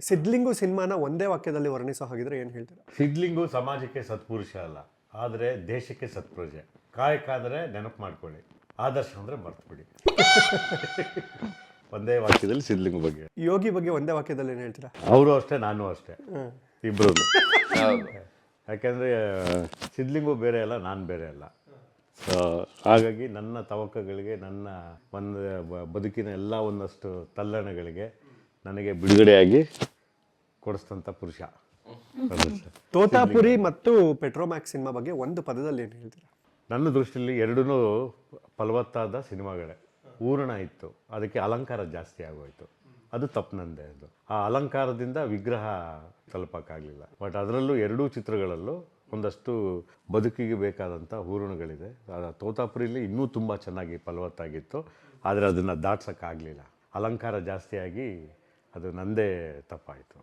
ಸಿದ್ಲಿಂಗು ಸಿನಿಮಾನ ಒಂದೇ ವಾಕ್ಯದಲ್ಲಿ ವರ್ಣಿಸೋ ಹಾಗಿದ್ರೆ ಏನು ಹೇಳ್ತೀರಾ? ಸಿದ್ಲಿಂಗು ಸಮಾಜಕ್ಕೆ ಸತ್ಪುರುಷ ಅಲ್ಲ. ಆದರೆ ದೇಶಕ್ಕೆ ಸತ್ಪುರುಷ ಕಾಯಕ ಅಂದರೆ ನೆನಪು ಮಾಡ್ಕೊಳ್ಳಿ. ಆದರ್ಶ ಅಂದರೆ ಮರ್ತುಬಿಡಿ. ಒಂದೇ ವಾಕ್ಯದಲ್ಲಿ ಸಿದ್ಲಿಂಗು ಬಗ್ಗೆ. ಯೋಗಿ ಬಗ್ಗೆ ಒಂದೇ ವಾಕ್ಯದಲ್ಲಿ ಏನು ಹೇಳ್ತೀರಾ? ಅವರು ಅಷ್ಟೇ ನಾನು ಅಷ್ಟೇ. ಇಬ್ಬರು ಯಾಕೆಂದರೆ ಸಿದ್ಲಿಂಗು ಬೇರೆ ಅಲ್ಲ ನಾನು ಬೇರೆ ಅಲ್ಲ. ಸೊ ಹಾಗಾಗಿ ನನ್ನ ತವಕಗಳಿಗೆ ನನ್ನ ಒಂದು ಬ- ಬದುಕಿನ ಎಲ್ಲ ಒಂದಷ್ಟು ತಲ್ಲಣಗಳಿಗೆ ನನಗೆ ಬಿಡುಗಡೆಯಾಗಿ ಕೊಡಿಸ್ತಂಥ ಪುರುಷ. ತೋತಾಪುರಿ ಮತ್ತು ಪೆಟ್ರೋಮ್ಯಾಕ್ಸ್ ಸಿನಿಮಾ ಬಗ್ಗೆ ಒಂದು ಪದದಲ್ಲಿ ಏನು ಹೇಳ್ತೀರಾ? ನನ್ನ ದೃಷ್ಟಿಯಲ್ಲಿ ಎರಡೂ ಫಲವತ್ತಾದ ಸಿನಿಮಾಗಳೇ. ಹೂರಣ ಇತ್ತು. ಅದಕ್ಕೆ ಅಲಂಕಾರ ಜಾಸ್ತಿ ಆಗೋಯ್ತು. ಅದು ತಪ್ಪು ನಂದೇ ಅದು. ಆ ಅಲಂಕಾರದಿಂದ ವಿಗ್ರಹ ತಲುಪಕ್ಕಾಗಲಿಲ್ಲ. ಬಟ್ ಅದರಲ್ಲೂ ಎರಡೂ ಚಿತ್ರಗಳಲ್ಲೂ ಒಂದಷ್ಟು ಬದುಕಿಗೆ ಬೇಕಾದಂಥ ಹೂರಣಗಳಿದೆ. ತೋತಾಪುರಿಲಿ ಇನ್ನೂ ತುಂಬ ಚೆನ್ನಾಗಿ ಫಲವತ್ತಾಗಿತ್ತು. ಆದರೆ ಅದನ್ನು ದಾಟ್ಸೋಕ್ಕಾಗಲಿಲ್ಲ. ಅಲಂಕಾರ ಜಾಸ್ತಿಯಾಗಿ ಅದು ನಂದೇ ತಪ್ಪಾಯಿತು.